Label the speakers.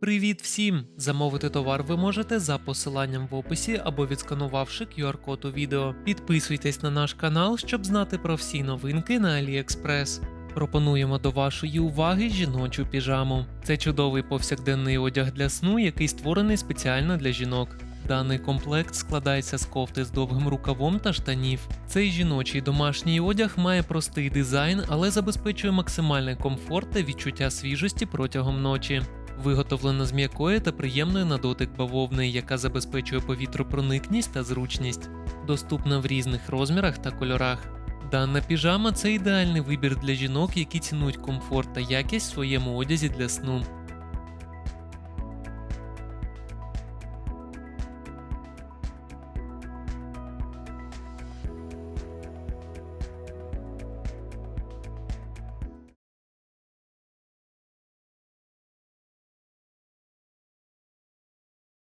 Speaker 1: Привіт всім! Замовити товар ви можете за посиланням в описі або відсканувавши QR-код у відео. Підписуйтесь на наш канал, щоб знати про всі новинки на AliExpress. Пропонуємо до вашої уваги жіночу піжаму. Це чудовий повсякденний одяг для сну, який створений спеціально для жінок. Даний комплект складається з кофти з довгим рукавом та штанів. Цей жіночий домашній одяг має простий дизайн, але забезпечує максимальний комфорт та відчуття свіжості протягом ночі. Виготовлено з м'якої та приємної на дотик бавовни, яка забезпечує повітропроникність та зручність. Доступна в різних розмірах та кольорах. Дана піжама це ідеальний вибір для жінок, які цінують комфорт та якість в своєму одязі для сну.